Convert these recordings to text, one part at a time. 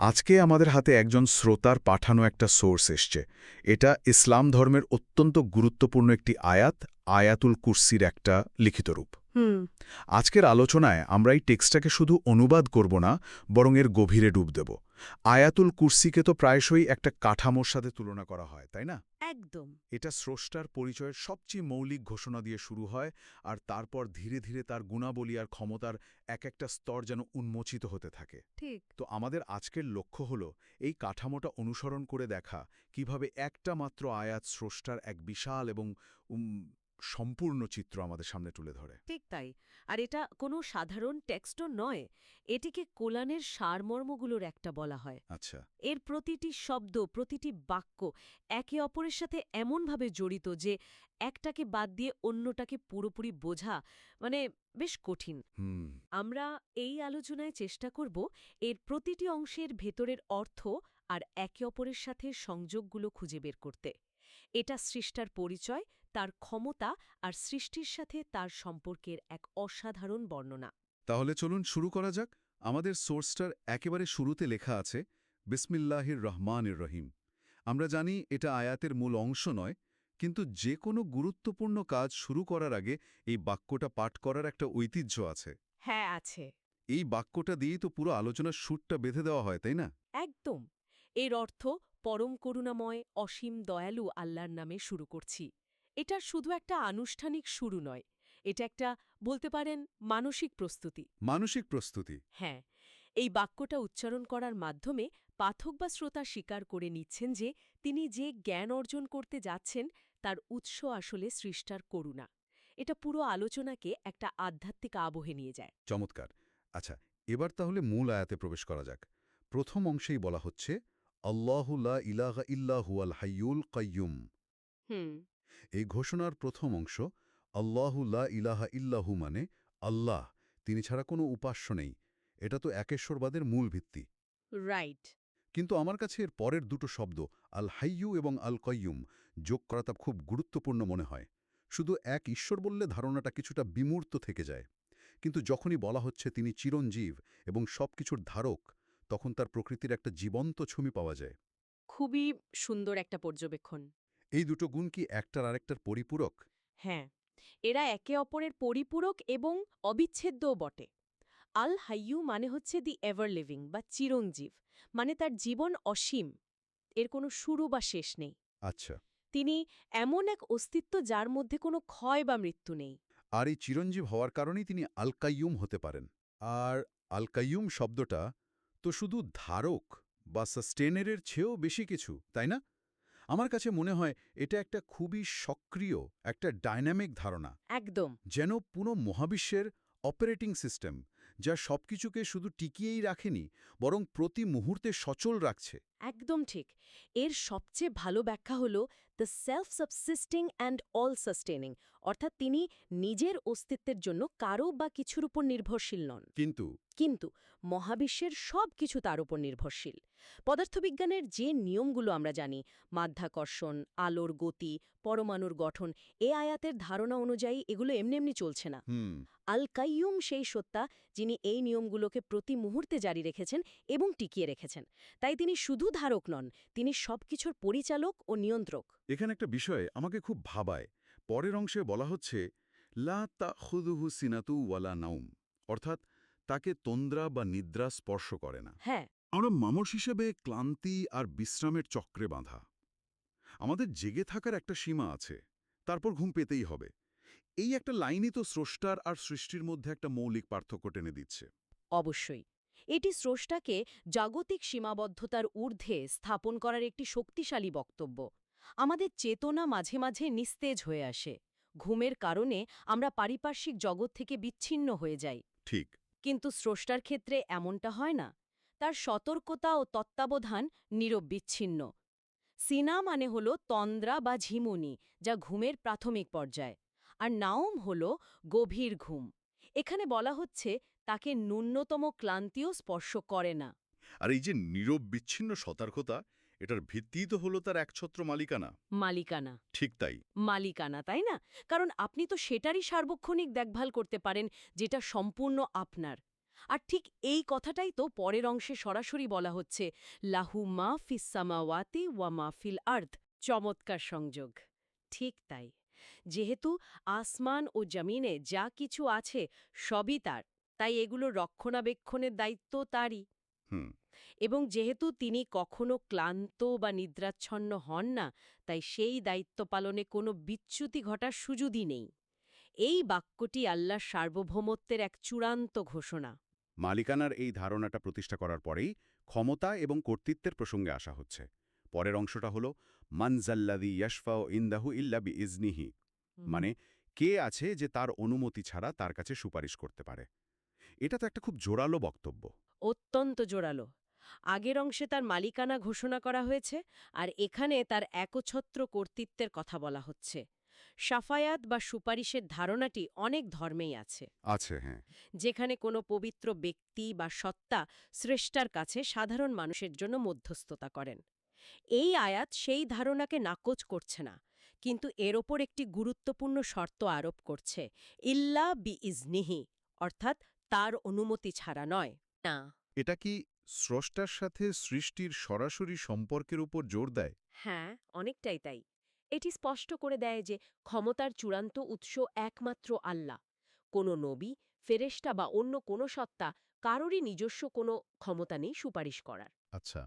আজকে আমাদের হাতে একজন শ্রোতার পাঠানো একটা সোর্স এসছে। এটা ইসলাম ধর্মের অত্যন্ত গুরুত্বপূর্ণ একটি আয়াত আয়াতুল কুরসির একটা লিখিত রূপ। হুম। আজকের আলোচনায় আমরা এই টেক্সটাকে শুধু অনুবাদ করব না বরং এর গভীরে ডুব দেব। আয়াতুল কুরসিকে তো প্রায়শই একটা কাঠামোর সাথে তুলনা করা হয় তাই না? একদম। এটা স্রষ্টার পরিচয়ের সবচেয়ে মৌলিক ঘোষণা দিয়ে শুরু হয় আর তারপর ধীরে ধীরে তার গুণাবলী আর ক্ষমতার এক একটা স্তর যেন উন্মোচিত হতে থাকে। ঠিক। তো আমাদের আজকের লক্ষ্য হল এই কাঠামোটা অনুসরণ করে দেখা কীভাবে একটা মাত্র আয়াত স্রষ্টার এক বিশাল এবং সম্পূর্ণ চিত্র আমাদের সামনে তুলে ধরে। ঠিক তাই। আর এটা কোনো সাধারণ টেক্সটও নয় এটিকে কোলানের সারমর্মগুলোর একটা বলা হয়। আচ্ছা। এর প্রতিটি শব্দ প্রতিটি বাক্য একে অপরের সাথে এমনভাবে জড়িত যে একটাকে বাদ দিয়ে অন্যটাকে পুরোপুরি বোঝা মানে বেশ কঠিন। আমরা এই আলোচনায় চেষ্টা করব এর প্রতিটি অংশের ভেতরের অর্থ আর একে অপরের সাথে সংযোগগুলো খুঁজে বের করতে। এটা সৃষ্টার পরিচয় তার ক্ষমতা আর সৃষ্টির সাথে তার সম্পর্কের এক অসাধারণ বর্ণনা। তাহলে চলুন শুরু করা যাক। আমাদের সোর্সটার একেবারে শুরুতে লেখা আছে বিসমিল্লাহির রহমানির রহিম। আমরা জানি এটা আয়াতের মূল অংশ নয় কিন্তু যে কোনো গুরুত্বপূর্ণ কাজ শুরু করার আগে এই বাক্যটা পাঠ করার একটা ঐতিহ্য আছে। হ্যাঁ আছে। এই বাক্যটা দিয়েই তো পুরো আলোচনার সুরটা বেঁধে দেওয়া হয় তাই না? একদম। এর অর্থ পরম করুণাময় অসীম দয়ালু আল্লাহর নামে শুরু করছি। এটা শুধু একটা আনুষ্ঠানিক শুরু নয় এটা একটা বলতে পারেন মানসিক প্রস্তুতি। মানসিক প্রস্তুতি। হ্যাঁ এই বাক্যটা উচ্চারণ করার মাধ্যমে পাঠক বা শ্রোতা স্বীকার করে নিচ্ছেন যে তিনি যে জ্ঞান অর্জন করতে যাচ্ছেন তার উৎস আসলে সৃষ্টার করুণা। এটা পুরো আলোচনাকে একটা আধ্যাত্মিক আবহে নিয়ে যায়। চমৎকার। আচ্ছা এবার তাহলে মূল আয়াতে প্রবেশ করা যাক। প্রথম অংশেই বলা হচ্ছে আল্লাহুল্লা ইলাহা ইল্লাহুয়াল হাইয়ুল কাইয়ুম। হুম। এই ঘোষণার প্রথম অংশ আল্লাহুল্লা ইলাহা ইল্লাহু মানে আল্লাহ তিনি ছাড়া কোনো উপাস্য নেই। এটা তো একেশ্বরবাদের মূল ভিত্তি। রাইট কিন্তু আমার কাছে এর পরের দুটো শব্দ আল হাইয়ু এবং আল কয়ুম যোগ করাটা খুব গুরুত্বপূর্ণ মনে হয়। শুধু এক ঈশ্বর বললে ধারণাটা কিছুটা বিমূর্ত থেকে যায়। কিন্তু যখনই বলা হচ্ছে তিনি চিরঞ্জীব এবং সবকিছুর ধারক তখন তার প্রকৃতির একটা জীবন্ত ছবি পাওয়া যায়। খুবই সুন্দর একটা পর্যবেক্ষণ। এই দুটো গুণ কি একটার আরেকটার পরিপূরক? হ্যাঁ এরা একে অপরের পরিপূরক এবং অবিচ্ছেদ্যও বটে। আল হাইয়ু মানে হচ্ছে দি এভার লিভিং বা চিরঞ্জীব মানে তার জীবন অসীম এর কোনো শুরু বা শেষ নেই। আচ্ছা। তিনি এমন এক অস্তিত্ব যার মধ্যে কোনো ক্ষয় বা মৃত্যু নেই। আর এই চিরঞ্জীব হওয়ার কারণেই তিনি আলকাইয়ুম হতে পারেন। আর আলকাইয়ুম শব্দটা তো শুধু ধারক বা সাস্টেনারের চেয়েও বেশি কিছু তাই না? আমার কাছে মনে হয় এটা একটা খুবই সক্রিয় একটা ডাইনামিক ধারণা। একদম। যেন পুরো মহাবিশ্বের অপারেটিং সিস্টেম যা সবকিছুকে শুধু টিকিয়েই রাখেনি বরং প্রতি মুহূর্তে সচল রাখছে। একদম ঠিক। এর সবচেয়ে ভালো ব্যাখ্যা হল the self subsisting and all sustaining অর্থাৎ তিনি নিজের অস্তিত্বের জন্য কারও বা কিছুর উপর নির্ভরশীল নন। কিন্তু? কিন্তু মহাবিশ্বের সব কিছু তার উপর নির্ভরশীল। পদার্থবিজ্ঞানের যে নিয়মগুলো আমরা জানি মাধ্যাকর্ষণ আলোর গতি পরমাণুর গঠন এ আয়াতের ধারণা অনুযায়ী এগুলো এমনি এমনি চলছে না। আল কাইয়ুম সেই সত্তা যিনি এই নিয়মগুলোকে প্রতি মুহূর্তে জারি রেখেছেন এবং টিকিয়ে রেখেছেন। তাই তিনি শুধু ধারক নন তিনি সবকিছুর পরিচালক ও নিয়ন্ত্রক। এখানে একটা বিষয় আমাকে খুব ভাবায়। পরের অংশে বলা হচ্ছে লা তা খুদুহু সিনাতু ওয়ালা নাউম অর্থাৎ তাকে তন্দ্রা বা নিদ্রা স্পর্শ করে না। হ্যাঁ। আমরা মামস হিসেবে ক্লান্তি আর বিশ্রামের চক্রে বাঁধা। আমাদের জেগে থাকার একটা সীমা আছে তারপর ঘুম পেতেই হবে। এই একটা লাইনই তো স্রষ্টার আর সৃষ্টির মধ্যে একটা মৌলিক পার্থক্য টেনে দিচ্ছে। অবশ্যই। এটি স্রষ্টাকে জাগতিক সীমাবদ্ধতার ঊর্ধ্বে স্থাপন করার একটি শক্তিশালী বক্তব্য। আমাদের চেতনা মাঝে মাঝে নিস্তেজ হয়ে আসে। ঘুমের কারণে আমরা পারিপার্শ্বিক জগৎ থেকে বিচ্ছিন্ন হয়ে যাই। ঠিক। কিন্তু স্রষ্টার ক্ষেত্রে এমনটা হয় না। তার সতর্কতা ও তত্ত্বাবধান নিরবিচ্ছিন্ন সিনা মানে হল তন্দ্রা বা ঝিমুনি যা ঘুমের প্রাথমিক পর্যায়। আর নাওম হল গভীর ঘুম। এখানে বলা হচ্ছে তাকে ন্যূনতম ক্লান্তিও স্পর্শ করে না। আর এই যে নীরব বিচ্ছিন্ন সতর্কতা এটার ভিত্তি তো হলো তার একছত্র মালিকানা। মালিকানা। ঠিক তাই। মালিকানা তাই না? কারণ আপনি তো সেটারই সার্বক্ষণিক দেখভাল করতে পারেন যেটা সম্পূর্ণ আপনার। আর ঠিক এই কথাটাই তো পরের অংশে সরাসরি বলা হচ্ছে লাহু মা ফিসামাওয়াতি ওয়া মা ফিল আর্থ চমৎকার সংযোগ। ঠিক তাই। যেহেতু আসমান ও জমিনে যা কিছু আছে সবই তার তাই এগুলো রক্ষণাবেক্ষণের দায়িত্ব তারই। হুম। এবং যেহেতু তিনি কখনো ক্লান্ত বা নিদ্রাচ্ছন্ন হন না তাই সেই দায়িত্ব পালনে কোনো বিচ্যুতি ঘটার সুযোগই নেই। এই বাক্যটি আল্লাহর সার্বভৌমত্বের এক চূড়ান্ত ঘোষণা। মালিকানার এই ধারণাটা প্রতিষ্ঠা করার পরেই ক্ষমতা এবং কর্তৃত্বের প্রসঙ্গে আসা হচ্ছে। পরের অংশটা হল মানজাল্লাদি ইয়াশফাও ইন্দাহু ইল্লা বি ইজনিহি মানে কে আছে যে তার অনুমতি ছাড়া তার কাছে সুপারিশ করতে পারে? এটা তো একটা খুব জোরালো বক্তব্য। অত্যন্ত জোরালো। আগের অংশে তার মালিকানা ঘোষণা করা হয়েছে আর এখানে তার একছত্র কর্তৃত্বের কথা বলা হচ্ছে। সাফায়াত বা সুপারিশের ধারণাটি অনেক ধর্মেই আছে। আছে হ্যাঁ। যেখানে কোনো পবিত্র ব্যক্তি বা সত্তা স্রষ্টার কাছে সাধারণ মানুষের জন্য মধ্যস্থতা করেন। এই আয়াত সেই ধারণাকে নাকচ করছে না কিন্তু এর ওপর একটি গুরুত্বপূর্ণ শর্ত আরোপ করছে ইল্লা বি ইজনিহি অর্থাৎ তার অনুমতি ছাড়া নয়। না। এটা কি স্রষ্টার সাথে সৃষ্টির সরাসরি সম্পর্কের উপর জোর দেয়? হ্যাঁ অনেকটাই তাই। এটি স্পষ্ট করে দেয় যে ক্ষমতার চূড়ান্ত উৎস একমাত্র আল্লাহ। কোনো নবী ফেরেশতা বা অন্য কোনো সত্তা কারোরই নিজস্ব কোনো ক্ষমতা নেই সুপারিশ করার। আচ্ছা।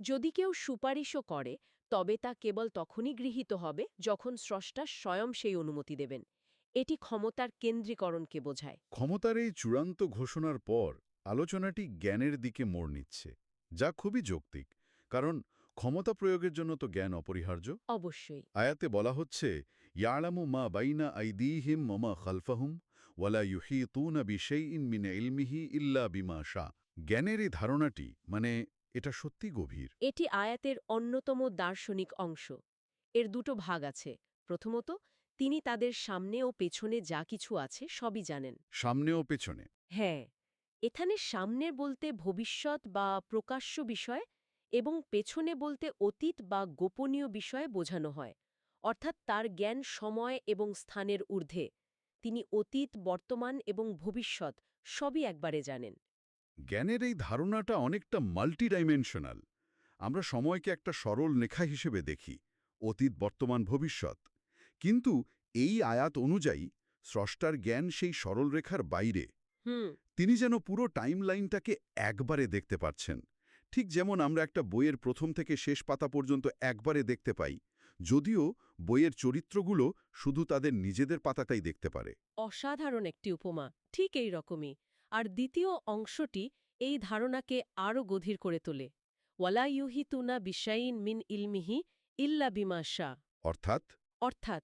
যদি কেউ সুপারিশও করে তবে তা কেবল তখনই গৃহীত হবে যখন স্রষ্টা স্বয়ং সেই অনুমতি দেবেন। এটি ক্ষমতার কেন্দ্রীকরণকে বোঝায়। ক্ষমতার এই চূড়ান্ত ঘোষণার পর আলোচনাটি জ্ঞানের দিকে মোড় নিচ্ছে যা খুবই যৌক্তিক কারণ ক্ষমতা প্রয়োগের জন্য তো জ্ঞান অপরিহার্য। অবশ্যই। আয়াতে বলা হচ্ছে ইয়ালামু মা বাইনা আইদিহিম মমা খালফাহুম ওয়ালা ইউহিতুনা বিশাইইন মিন ইলমিহি ইল্লা বিমা শা। জ্ঞানের এই ধারণাটি মানে এটা সত্যি গভীর। এটি আয়াতের অন্যতম দার্শনিক অংশ। এর দুটো ভাগ আছে। প্রথমত তিনি তাদের সামনে ও পেছনে যা কিছু আছে সবই জানেন। সামনে ও পেছনে। হ্যাঁ। এখানে সামনের বলতে ভবিষ্যৎ বা প্রকাশ্য বিষয় এবং পেছনে বলতে অতীত বা গোপনীয় বিষয়ে বোঝানো হয় অর্থাৎ তার জ্ঞান সময় এবং স্থানের ঊর্ধ্বে। তিনি অতীত বর্তমান এবং ভবিষ্যৎ সবই একবারে জানেন। জ্ঞানের এই ধারণাটা অনেকটা মাল্টিডাইমেনশনাল। আমরা সময়কে একটা সরল লেখা হিসেবে দেখি অতীত বর্তমান ভবিষ্যৎ। কিন্তু এই আয়াত অনুযায়ী স্রষ্টার জ্ঞান সেই সরল রেখার বাইরে। হুম। তিনি যেন পুরো টাইমলাইনটাকে একবারে দেখতে পাচ্ছেন ঠিক যেমন আমরা একটা বইয়ের প্রথম থেকে শেষ পাতা পর্যন্ত একবারে দেখতে পাই যদিও বইয়ের চরিত্রগুলো শুধু তাদের নিজেদের পাতাটাই দেখতে পারে। অসাধারণ একটি উপমা ঠিক এই রকমই। আর দ্বিতীয় অংশটি এই ধারণাকে আরও গভীর করে তোলে। ওয়ালা ইউহিতুনা বিশাইন মিন ইলমিহি ইল্লা বিমা শাহ অর্থাৎ? অর্থাৎ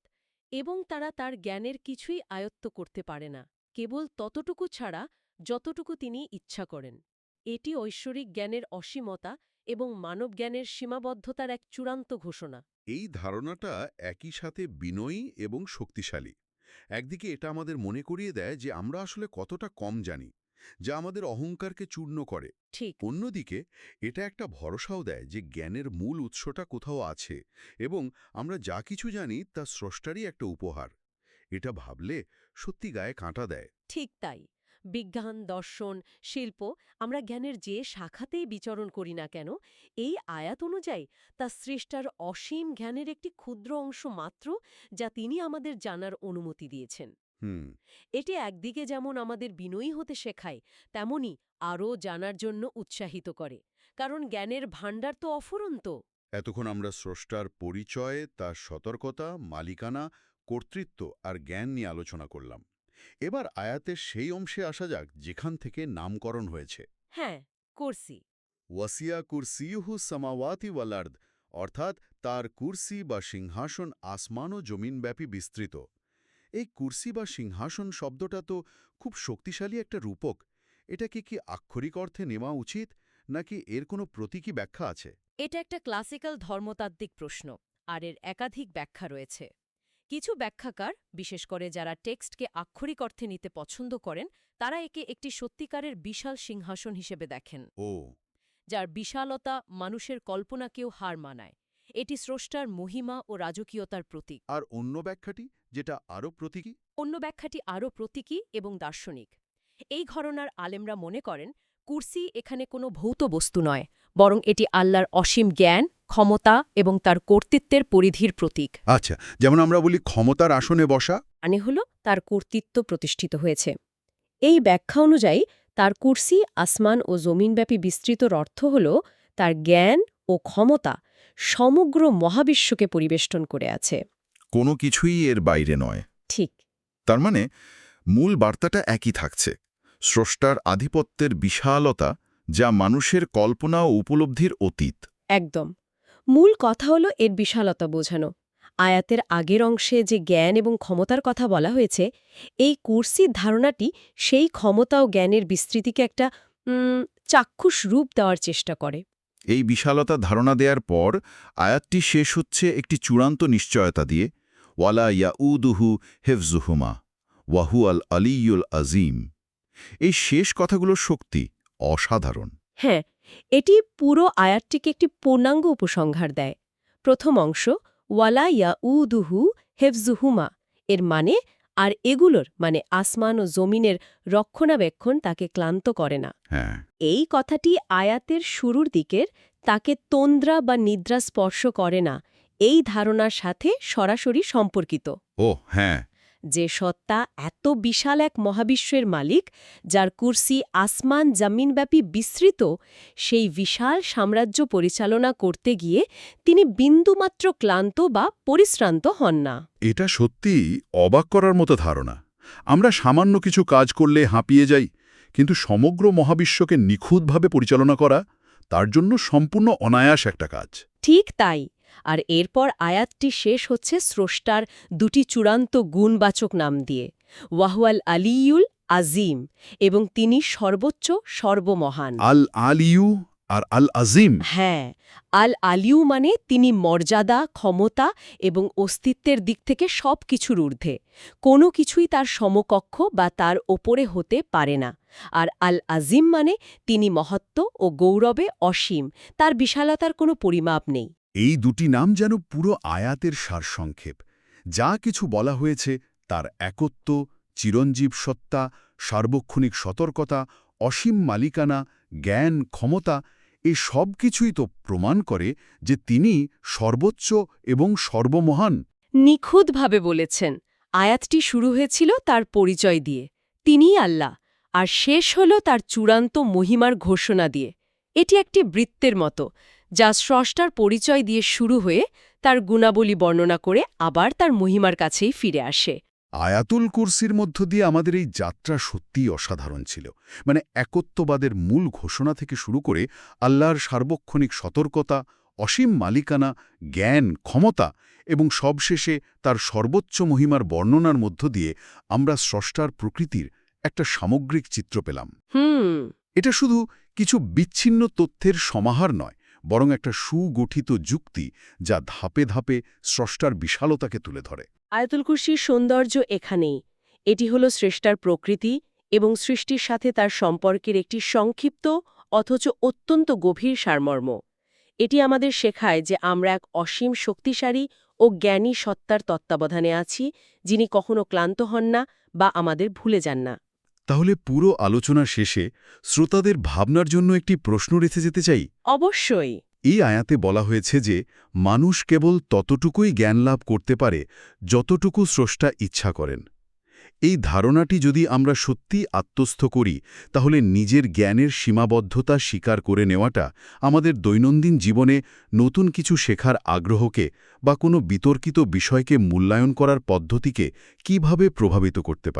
এবং তারা তার জ্ঞানের কিছুই আয়ত্ত করতে পারে না। কেবল ততটুকু ছাড়া যতটুকু তিনি ইচ্ছা করেন। এটি ঐশ্বরিক জ্ঞানের অসীমতা এবং মানব জ্ঞানের সীমাবদ্ধতার এক চূড়ান্ত ঘোষণা। এই ধারণাটা একই সাথে বিনয়ী এবং শক্তিশালী। একদিকে এটা আমাদের মনে করিয়ে দেয় যে আমরা আসলে কতটা কম জানি যা আমাদের অহংকারকে চূর্ণ করে। ঠিক। অন্যদিকে এটা একটা ভরসাও দেয় যে জ্ঞানের মূল উৎসটা কোথাও আছে এবং আমরা যা কিছু জানি তা স্রষ্টারই একটা উপহার। এটা ভাবলে সত্যি গায়ে কাঁটা দেয়। ঠিক তাই। বিজ্ঞান দর্শন শিল্প আমরা জ্ঞানের যে শাখাতেই বিচরণ করি না কেন এই আয়াত অনুযায়ী তা সৃষ্টার অসীম জ্ঞানের একটি ক্ষুদ্র অংশ মাত্র যা তিনি আমাদের জানার অনুমতি দিয়েছেন। হুম। এটি একদিকে যেমন আমাদের বিনয়ী হতে শেখায় তেমনি আরও জানার জন্য উৎসাহিত করে কারণ জ্ঞানের ভাণ্ডার তো অফুরন্ত। এতক্ষণ আমরা স্রষ্টার পরিচয় তার সতর্কতা মালিকানা কর্তৃত্ব আর জ্ঞান নিয়ে আলোচনা করলাম। এবার আয়াতের সেই অংশে আসা যাক যেখান থেকে নামকরণ হয়েছে। হ্যাঁ করছি ওয়াসিয়া কুরসিয়ুহু সামাওয়াতি ওয়ালার্দ অর্থাৎ তার কুরসি বা সিংহাসন আসমান ও জমিনব্যাপী বিস্তৃত। এই কুরসি বা সিংহাসন শব্দটা তো খুব শক্তিশালী একটা রূপক। এটাকে কি আক্ষরিক অর্থে নেওয়া উচিত নাকি এর কোনো প্রতীকী ব্যাখ্যা আছে? এটা একটা ক্লাসিক্যাল ধর্মতাত্ত্বিক প্রশ্ন আর এর একাধিক ব্যাখ্যা রয়েছে। কিছু ব্যাখ্যাকার বিশেষ করে যারা টেক্সটকে আক্ষরিক অর্থে নিতে পছন্দ করেন তারা একে একটি সত্যিকারের বিশাল সিংহাসন হিসেবে দেখেন। ও। যার বিশালতা মানুষের কল্পনাকেও হার মানায়। এটি স্রষ্টার মহিমা ও রাজকীয়তার প্রতীক। আর অন্য ব্যাখ্যাটি যেটা আরও প্রতীকী? অন্য ব্যাখ্যাটি আরও প্রতীকী এবং দার্শনিক। এই ঘরনার আলেমরা মনে করেন কুর্সি এখানে কোনো ভৌত বস্তু নয়। বরং এটি আল্লাহর অসীম জ্ঞান ক্ষমতা এবং তার কর্তৃত্বের পরিধির প্রতীক। আচ্ছা যেমন আমরা বলি ক্ষমতার আসনে বসা। মানে হল তার কর্তৃত্ব প্রতিষ্ঠিত হয়েছে। এই ব্যাখ্যা অনুযায়ী তার কুর্সি আসমান ও জমিনব্যাপী বিস্তৃতর অর্থ হল তার জ্ঞান ও ক্ষমতা সমগ্র মহাবিশ্বকে পরিবেষ্টন করে আছে। কোনো কিছুই এর বাইরে নয়। ঠিক। তার মানে মূল বার্তাটা একই থাকছে। স্রষ্টার আধিপত্যের বিশালতা যা মানুষের কল্পনা ও উপলব্ধির অতীত। একদম। মূল কথা হলো এর বিশালতা বোঝানো। আয়াতের আগের অংশে যে জ্ঞান এবং ক্ষমতার কথা বলা হয়েছে এই কুর্সির ধারণাটি সেই ক্ষমতা ও জ্ঞানের বিস্তৃতিকে একটা চাক্ষুষ রূপ দেওয়ার চেষ্টা করে। এই বিশালতা ধারণা দেওয়ার পর আয়াতটি শেষ হচ্ছে একটি চূড়ান্ত নিশ্চয়তা দিয়ে ওয়ালা ইয়াউদুহু হেফজুহুমা ওয়াহু আল আলিউল আজিম। এই শেষ কথাগুলোর শক্তি অসাধারণ। হ্যাঁ এটি পুরো আয়াতটিকে একটি পূর্ণাঙ্গ উপসংহার দেয়। প্রথম অংশ ওয়ালা ইয়া উদুহু হেফজুহুমা এর মানে আর এগুলোর মানে আসমান ও জমিনের রক্ষণাবেক্ষণ তাকে ক্লান্ত করে না। হ্যাঁ। এই কথাটি আয়াতের শুরুর দিকের তাকে তন্দ্রা বা নিদ্রা স্পর্শ করে না। এই ধারণার সাথে সরাসরি সম্পর্কিত। ও হ্যাঁ। যে সত্তা এত বিশাল এক মহাবিশ্বের মালিক যার কুর্সি আসমান জামিনব্যাপী বিস্তৃত সেই বিশাল সাম্রাজ্য পরিচালনা করতে গিয়ে তিনি বিন্দুমাত্র ক্লান্ত বা পরিশ্রান্ত হন না। এটা সত্যিই অবাক করার মতো ধারণা। আমরা সামান্য কিছু কাজ করলে হাঁপিয়ে যাই কিন্তু সমগ্র মহাবিশ্বকে নিখুঁতভাবে পরিচালনা করা তার জন্য সম্পূর্ণ অনায়াস একটা কাজ। ঠিক তাই। আর এরপর আয়াতটি শেষ হচ্ছে স্রষ্টার দুটি চূড়ান্ত গুণবাচক নাম দিয়ে ওয়াহুয়াল আলিউল আজিম এবং তিনি সর্বোচ্চ সর্বমহান। আল আলিউ আর আল আজিম। হ্যাঁ আল আলিউ মানে তিনি মর্যাদা ক্ষমতা এবং অস্তিত্বের দিক থেকে সব কিছুর ঊর্ধ্বে। কোনো কিছুই তার সমকক্ষ বা তার ওপরে হতে পারে না। আর আল আজিম মানে তিনি মহত্ব ও গৌরবে অসীম তার বিশালতার কোনো পরিমাপ নেই। এই দুটি নাম যেন পুরো আয়াতের সারসংক্ষেপ। যা কিছু বলা হয়েছে তার একত্ব, চিরঞ্জীব সত্তা, সার্বক্ষণিক সতর্কতা, অসীম মালিকানা, জ্ঞান, ক্ষমতা এই সব কিছুই তো প্রমাণ করে যে তিনি সর্বোচ্চ এবং সর্বমহান। নিখুঁতভাবে বলেছেন, আয়াতটি শুরু হয়েছিল তার পরিচয় দিয়ে, তিনিই আল্লাহ, আর শেষ হল তার চূড়ান্ত মহিমার ঘোষণা দিয়ে। এটি একটি বৃত্তের মতো যা স্রষ্টার পরিচয় দিয়ে শুরু হয়ে তার গুণাবলী বর্ণনা করে আবার তার মহিমার কাছেই ফিরে আসে। আয়াতুল কুরসির মধ্য দিয়ে আমাদের এই যাত্রা সত্যিই অসাধারণ ছিল। মানে একত্ববাদের মূল ঘোষণা থেকে শুরু করে আল্লাহর সার্বক্ষণিক সতর্কতা অসীম মালিকানা জ্ঞান ক্ষমতা এবং সবশেষে তার সর্বোচ্চ মহিমার বর্ণনার মধ্য দিয়ে আমরা স্রষ্টার প্রকৃতির একটা সামগ্রিক চিত্র পেলাম। হুম। এটা শুধু কিছু বিচ্ছিন্ন তথ্যের সমাহার নয় বরং একটা সুগঠিত যুক্তি যা ধাপে ধাপে স্রষ্টার বিশালতাকে তুলে ধরে। আয়াতুল কুরসির সৌন্দর্য এখানেই। এটি হল স্রষ্টার প্রকৃতি এবং সৃষ্টির সাথে তার সম্পর্কের একটি সংক্ষিপ্ত অথচ অত্যন্ত গভীর সারমর্ম। এটি আমাদের শেখায় যে আমরা এক অসীম শক্তিশালী ও জ্ঞানী সত্তার তত্ত্বাবধানে আছি যিনি কখনো ক্লান্ত হন না বা আমাদের ভুলে যান না। তাহলে পুরো আলোচনা শেষে শ্রোতাদের ভাবনার জন্য একটি প্রশ্ন রেখে যেতে চাই। অবশ্যই। এই আয়াতে বলা হয়েছে যে মানুষ কেবল ততটুকুই জ্ঞান লাভ করতে পারে যতটুকু স্রষ্টা ইচ্ছা করেন। এই ধারণাটি যদি আমরা সত্যি আত্মস্থ করি তাহলে নিজের জ্ঞানের সীমাবদ্ধতা স্বীকার করে নেওয়াটা আমাদের দৈনন্দিন জীবনে নতুন কিছু শেখার আগ্রহকে বা কোনো বিতর্কিত বিষয়কে মূল্যায়ন করার পদ্ধতিকে কীভাবে প্রভাবিত করতে পারে।